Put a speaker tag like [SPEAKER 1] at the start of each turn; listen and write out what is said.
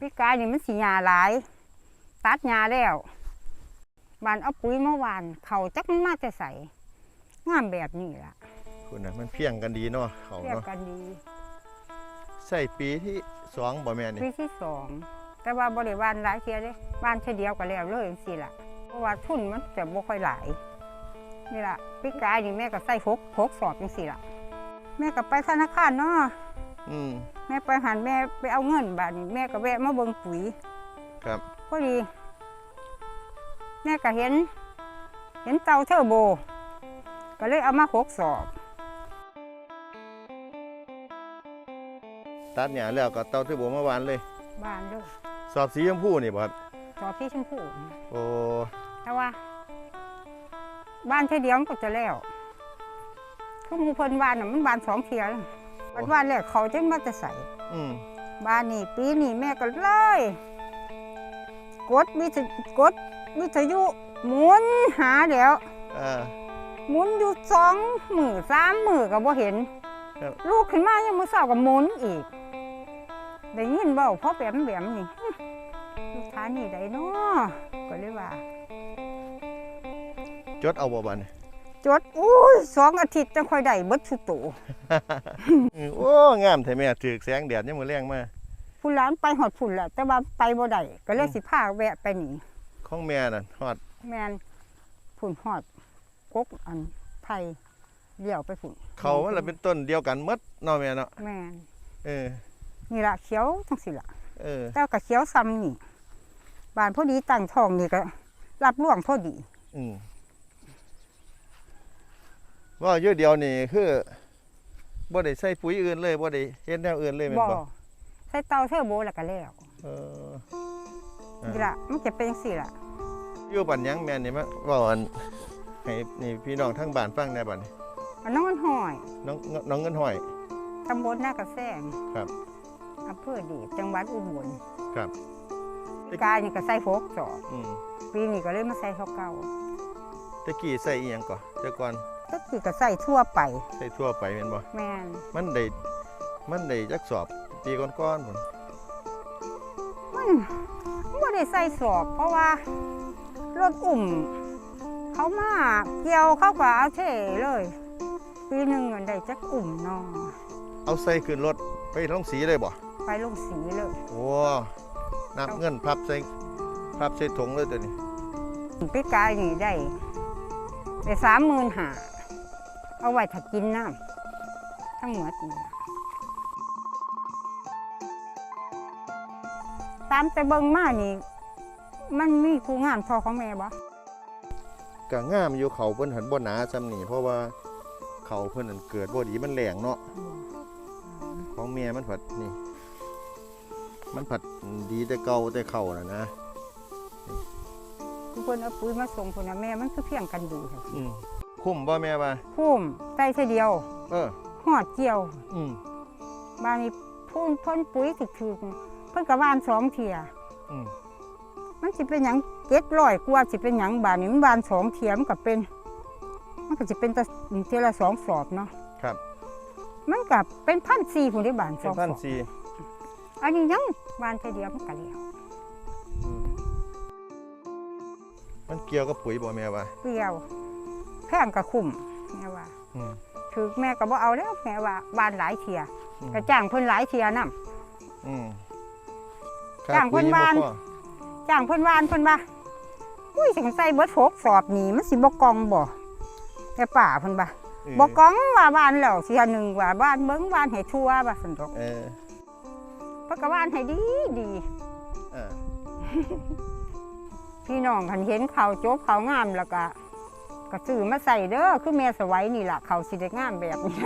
[SPEAKER 1] ปีกายนี่มันสิหญ้าหลาย ตัดหญ้าแล้วบานเอาปุ๋ยมาหวาน เขาจักมันมาแต่ใสงามแบบนี้ล่ะ
[SPEAKER 2] คุณน่ะมันเพียงกันดีเนาะเขา
[SPEAKER 1] เรียก
[SPEAKER 2] เนาะ
[SPEAKER 1] กันดี
[SPEAKER 2] ใส่ปีที่สองบ่แม่นี่
[SPEAKER 1] ปีที่สองแต่ว่าบริวารหลายเทียเด้บ้านเทียเดียวก็แล้วเลยจังซี่ล่ะเพราะว่าทุนมันจะบ่ค่อยหลายนี่ล่ะปีกายนี่แม่ก็ใส่หกหกสอบจังซี่ล่ะ แม่ก็ไปธนาคารเนาะ
[SPEAKER 2] อืม
[SPEAKER 1] แม่ไปหันแม่ไปเอาเงินบาทนี้แม่ก็แวะมาเบิ่งปุ๋ย
[SPEAKER 2] ครับ
[SPEAKER 1] พอดีแม่ก็เห็น เห็นเตาเทอร์โบ ก็เลยเอามาหกสอบ
[SPEAKER 2] ตัดหญ้าแล้วก็เตาเทอร์โบมาหวานเลย
[SPEAKER 1] บ้านเด้อ
[SPEAKER 2] สอบสีชมพูนี่บ่ครับ
[SPEAKER 1] สอบที่ชมพู
[SPEAKER 2] โอ้
[SPEAKER 1] แต่ว่า บ้านเทอเดียวมันก็จะแล้วคือหมูเพิ่นบ้านน่ะมันบ้านสองเทียแล้ว บ้านบ้านแรกเขาจังมาจะใส่
[SPEAKER 2] อืม
[SPEAKER 1] บ้านนี่ปีนี้แม่ก็เลย กดวิทยุกดวิทยุหมุนหาเดี๋ยว
[SPEAKER 2] อ่า
[SPEAKER 1] หมุนอยู่สองมือสามมือก็บ่เห็น
[SPEAKER 2] ครับ
[SPEAKER 1] ลูกขึ้นมายังมือเศร้าก็หมุนอีก ได้ยินเบาเพราะแบมแบมนี่ฮึลูกค้านี่ได้เนาะก็เลยว่า
[SPEAKER 2] จดเอาบ่บัดนี้
[SPEAKER 1] จดอุ้ยสองอาทิตย์จังค่อยได้เบิดสุโต
[SPEAKER 2] อืมโอ้งามแท้แม่ถูกแสงแดดยามมื้อแรงมา
[SPEAKER 1] ผู้ร้านไปหอดผุ่นแหละแต่ว่าไปบ่ได้ก็เลยสิพาแวะไปนี่
[SPEAKER 2] ของแม่นั่นฮอด
[SPEAKER 1] แมนผุ่นหอดกกอันไทยเลี้ยวไปผุ่น
[SPEAKER 2] เขามันละเป็นต้นเดียวกันหมดเนาะแม่เนาะ
[SPEAKER 1] แมน
[SPEAKER 2] เออ
[SPEAKER 1] นี่ล่ะเขียวจังสิล่ะ
[SPEAKER 2] เออ
[SPEAKER 1] แต่ก็เขียวซ้ำนี่บ้านพอดีตั้งท้องนี่ก็ รับล่วงพอดี
[SPEAKER 2] อืม ว่าอยู่เดียวนี่คือบ่ได้ใส่ปุ๋ยอื่นเลยบ่ได้เฮ็ดแนวอื่นเลยแม่น
[SPEAKER 1] บ่
[SPEAKER 2] บ่
[SPEAKER 1] ใส่เตาเทอร์โบแล้วก็แล้ว
[SPEAKER 2] เออ
[SPEAKER 1] นี่ล่ะมันจะเป็นจังซี่ล่ะ
[SPEAKER 2] อยู่บันยังแม่นี่มาเว้าอันให้นี่พี่น้องทั้งบ้านฟังแหน่บัดนี้
[SPEAKER 1] อันน้องมันห้อย
[SPEAKER 2] น้องน้องเงินห้อย
[SPEAKER 1] ตำบลหน้ากระแซง
[SPEAKER 2] ครับ
[SPEAKER 1] อำเภอดีจังหวัดอุบล
[SPEAKER 2] ครับ
[SPEAKER 1] กายนี่ก็ใส่หกจอบ
[SPEAKER 2] อืม
[SPEAKER 1] ปีนี้ก็เลยมาใส่เท่าเก่า
[SPEAKER 2] ตะกี้ใส่อีหยังก่อนแต่ก่อน
[SPEAKER 1] ก็คือก็ใส่ทั่วไป
[SPEAKER 2] ใส่ทั่วไปแม่นบ่
[SPEAKER 1] แม่น
[SPEAKER 2] มันได้มันได้จักสอบปีก่อนๆพุ่น
[SPEAKER 1] มันไม่ได้ใส่สอบ เพราะว่ารถอุ่ม เขามาเกี่ยวเขาก็เอาเทเลย ปีหนึ่งเงินได้จักอุ่มเนอ
[SPEAKER 2] เอาใส่ขึ้นรถไปลงสีเลยบ่
[SPEAKER 1] ไปลงสีเลย
[SPEAKER 2] โอ้นับเงินพับใส่พับใส่ถุงเลยตัวนี้
[SPEAKER 1] ปีกายนี่ได้ได้สามหมื่นหา เอาไว้ถ้ากินน้ำทั้งหมดนี่ล่ะตามแต่เบิ่งมานี่ มันมีผู้งามพอของแม่บ่
[SPEAKER 2] ก็งามอยู่เขาเพิ่นหันบ่หนาซ้ำนี่เพราะว่าเขาเพิ่นนั่นเกิดบ่ดีมันแหลงเนาะของแม่มันผัดนี่ มันผัดดีแต่เก่าแต่เข่าน่ะนะ
[SPEAKER 1] คือเพิ่นเอาปุ๋ยมาส่งพุ่นน่ะแม่มันคือเพียงกันดีค่ะ
[SPEAKER 2] อืม คุ้มบ่แม่ว่า
[SPEAKER 1] พุ่มใส่เท่อเดียว
[SPEAKER 2] เออ
[SPEAKER 1] หอดเกี่ยว
[SPEAKER 2] อืม
[SPEAKER 1] บ้านนี้พุ่นพ่นปุ๋ยถึกๆเพิ่นก็หวานสองเที่ย
[SPEAKER 2] อืม
[SPEAKER 1] มันสิเป็นหยังเจ็ดร้อยกว่าสิเป็นหยังบ้านนี้มันหวานสองเที่ยมันก็เป็น มันก็สิเป็นแต่เที่ยละสองสอบเนาะ
[SPEAKER 2] ครับ
[SPEAKER 1] มันก็เป็นพันสี่พุ่นได้บานส
[SPEAKER 2] เป็
[SPEAKER 1] อนงส
[SPEAKER 2] พัน
[SPEAKER 1] อบ
[SPEAKER 2] สี่
[SPEAKER 1] อันนี้ยังหวานเท่อเดียวมันก็แล้ว
[SPEAKER 2] อืมมันเกี่ยวกับปุ๋ยบ่แม่ว่า
[SPEAKER 1] เปรี้ยว แพงก็คุ้มแม่ว่า
[SPEAKER 2] อืม
[SPEAKER 1] ถึกแม่ก็บ่เอาแล้วแม่ว่าหวานหลายเที่ย
[SPEAKER 2] อืม
[SPEAKER 1] ก็จ้างเพิ่นหลายเที่ยนำ
[SPEAKER 2] อืม
[SPEAKER 1] จ้างเพิ่น
[SPEAKER 2] ค่
[SPEAKER 1] บ้าน
[SPEAKER 2] ปุ๋ยบ่พอ
[SPEAKER 1] จ้างเพิ่นวานเพิ่นว่าอุ้ยสิใส่เบิดโฟกสอบนี่มันสิบ่กองบ่แต่ป่าเพิ่นว่า
[SPEAKER 2] เออ
[SPEAKER 1] บ่กองว่าบ้านแล้วเสียหนึ่งว่าบ้านเบิ่งบ้านให้ทั่วว่าซั่นดอก
[SPEAKER 2] เออ
[SPEAKER 1] เพิ่นก็บ้านให้ดีดี
[SPEAKER 2] เออ
[SPEAKER 1] พี่น้องคันเห็นเขาวจบเขาวงามแล้วก็ ก็ซื้อมาใส่เด้อคือแม่สวัยนี่ล่ะเขาสิได้งามแบบนี้